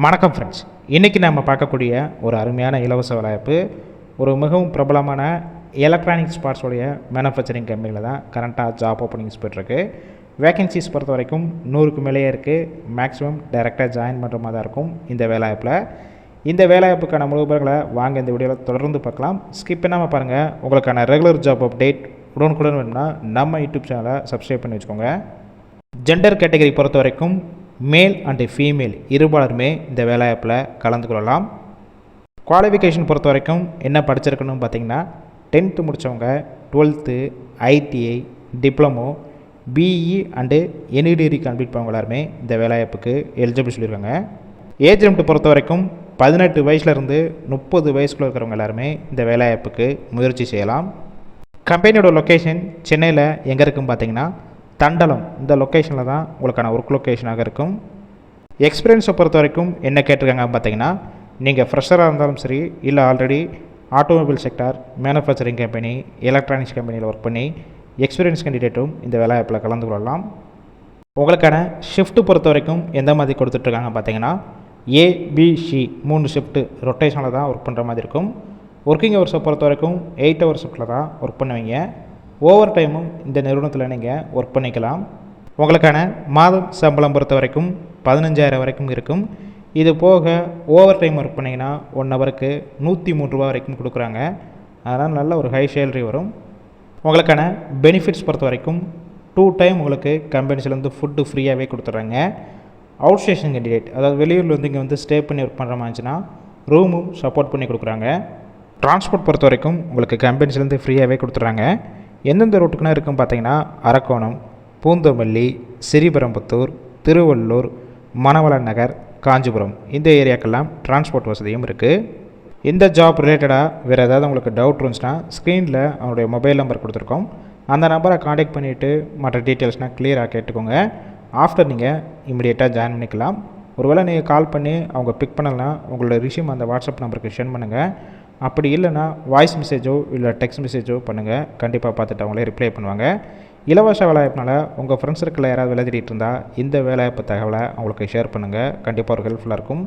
வணக்கம் ஃப்ரெண்ட்ஸ் இன்றைக்கி நம்ம பார்க்கக்கூடிய ஒரு அருமையான இலவச வேலைவாய்ப்பு ஒரு மிகவும் பிரபலமான எலக்ட்ரானிக்ஸ் பார்ட்ஸோடைய மேனுஃபேக்சரிங் கம்பெனியில் தான் கரண்ட்டாக ஜாப் ஓப்பனிங்ஸ் போய்ட்டுருக்கு. வேகன்சிஸ் பொறுத்த வரைக்கும் நூறுக்கு மேலேயே இருக்குது மேக்ஸிமம் டைரெக்டாக ஜாயின் பண்ணுற மாதிரி தான் இருக்கும் இந்த வேலைவாய்ப்பில். இந்த வேலைவாய்ப்புக்கான முழு வாங்க இந்த வீடியோவில் தொடர்ந்து பார்க்கலாம். ஸ்கிப் பண்ணாமல் பாருங்கள் உங்களுக்கான ரெகுலர் ஜாப் அப்டேட் உடனுக்குடன் வேணும்னா நம்ம யூடியூப் சேனலை சப்ஸ்கிரைப் பண்ணி வச்சுக்கோங்க. ஜெண்டர் கேட்டகரி பொறுத்த வரைக்கும் மேல் அண்டு ஃபீமேல் இருபாலருமே இந்த வேலைவாய்ப்பில் கலந்து கொள்ளலாம். குவாலிஃபிகேஷன் பொறுத்த வரைக்கும் என்ன படிச்சிருக்கணும் பார்த்தீங்கன்னா டென்த்து முடித்தவங்க twelfth ITI diploma BE and any degree complete பண்ணவங்க எல்லாருமே இந்த வேலைவாய்ப்புக்கு எலிஜிபிள் சொல்லியிருக்காங்க ஏஜ் லிமிட் பொறுத்த வரைக்கும் பதினெட்டு வயசுலேருந்து முப்பது வயசுக்குள்ள இருக்கிறவங்க எல்லாருமே இந்த வேலைவாய்ப்புக்கு முயற்சி செய்யலாம். கம்பெனியோட லொக்கேஷன் சென்னையில் எங்கே இருக்குன்னு பார்த்தீங்கன்னா தண்டலம் இந்த லொக்கேஷனில் தான் உங்களுக்கான ஒர்க் லொக்கேஷனாக இருக்கும். எக்ஸ்பீரியன்ஸை பொறுத்த வரைக்கும் என்ன கேட்டிருக்காங்க பார்த்தீங்கன்னா நீங்கள் ஃப்ரெஷராக இருந்தாலும் சரி இல்லை already automobile sector manufacturing company electronics கம்பெனியில் ஒர்க் பண்ணி எக்ஸ்பீரியன்ஸ் கேண்டிடேட்டும் இந்த வேலை வாய்ப்பில் கலந்து கொள்ளலாம். உங்களுக்கான ஷிஃப்ட்டு பொறுத்த வரைக்கும் எந்த மாதிரி கொடுத்துட்ருக்காங்க பார்த்தீங்கன்னா ஏபிசி மூணு ஷிஃப்ட்டு ரொட்டேஷனில் தான் ஒர்க் பண்ணுற மாதிரி இருக்கும். ஒர்க்கிங் ஹவர்ஸை பொறுத்த வரைக்கும் எயிட் ஹவர் ஷிஃப்ட்டில் தான் ஒர்க் பண்ணுவீங்க. ஓவர் டைமும் இந்த நிறுவனத்தில் நீங்கள் ஒர்க் பண்ணிக்கலாம். உங்களுக்கான மாதம் சம்பளம் பொறுத்த வரைக்கும் பதினஞ்சாயிரம் வரைக்கும் இருக்கும். இது போக ஓவர் டைம் ஒர்க் பண்ணிங்கன்னா ஒன் ஹவருக்கு நூற்றி மூணு ரூபா வரைக்கும் கொடுக்குறாங்க. அதனால் நல்ல ஒரு ஹை சேலரி வரும். உங்களுக்கான பெனிஃபிட்ஸ் பொறுத்த வரைக்கும் டூ டைம் உங்களுக்கு கம்பெனிஸ்லேருந்து ஃபுட்டு ஃப்ரீயாகவே கொடுத்துட்றாங்க. அவுட் ஸ்டேஷன் கேண்டிடேட் அதாவது வெளியூரில் வந்து இங்கே வந்து ஸ்டே பண்ணி ஒர்க் பண்ணுற மாதிரிச்சுன்னா ரூமும் சப்போர்ட் பண்ணி கொடுக்குறாங்க. ட்ரான்ஸ்போர்ட் பொறுத்த வரைக்கும் உங்களுக்கு கம்பெனிஸ்லேருந்து ஃப்ரீயாகவே கொடுத்துட்றாங்க. எந்தெந்த ரூட்டுக்குன்னா இருக்கும் பார்த்தீங்கன்னா அரக்கோணம் பூந்தமல்லி ஸ்ரீபெரும்புத்தூர் திருவள்ளூர் மணவளன் நகர் காஞ்சிபுரம். இந்த ஏரியாக்கெல்லாம் டிரான்ஸ்போர்ட் வசதியும் இருக்குது இந்த ஜாப் ரிலேட்டடாக வேறு ஏதாவது உங்களுக்கு டவுட் இருந்துச்சுன்னா ஸ்க்ரீனில் அவனுடைய மொபைல் நம்பர் கொடுத்துருக்கோம். அந்த நம்பரை காண்டாக்ட் பண்ணிவிட்டு மற்ற டீட்டெயில்ஸ்னால் கிளியராக கேட்டுக்கோங்க. ஆஃப்டர் நீங்கள் இமிடியேட்டாக ஜாயின் பண்ணிக்கலாம். ஒருவேளை நீங்கள் கால் பண்ணி அவங்க பிக் பண்ணலைன்னா உங்களோட ரிஷ்யூம் அந்த வாட்ஸ்அப் நம்பருக்கு சென்ட் பண்ணுங்கள் அப்படி இல்லைன்னா வாய்ஸ் மெசேஜோ இல்லை டெக்ஸ்ட் மெசேஜோ பண்ணுங்கள் கண்டிப்பாக பார்த்துட்டு அவங்களே ரிப்ளை பண்ணுவாங்க. இலவச வேலைவாய்ப்புனால உங்கள் ஃப்ரெண்ட்ஸ் சர்க்கிளில் யாராவது வேலை தேடிட்டு இருந்தால் இந்த வேலைவாய்ப்பு தகவலை அவங்களுக்கு ஷேர் பண்ணுங்கள் கண்டிப்பாக ஒரு ஹெல்ப்ஃபுல்லாக இருக்கும்.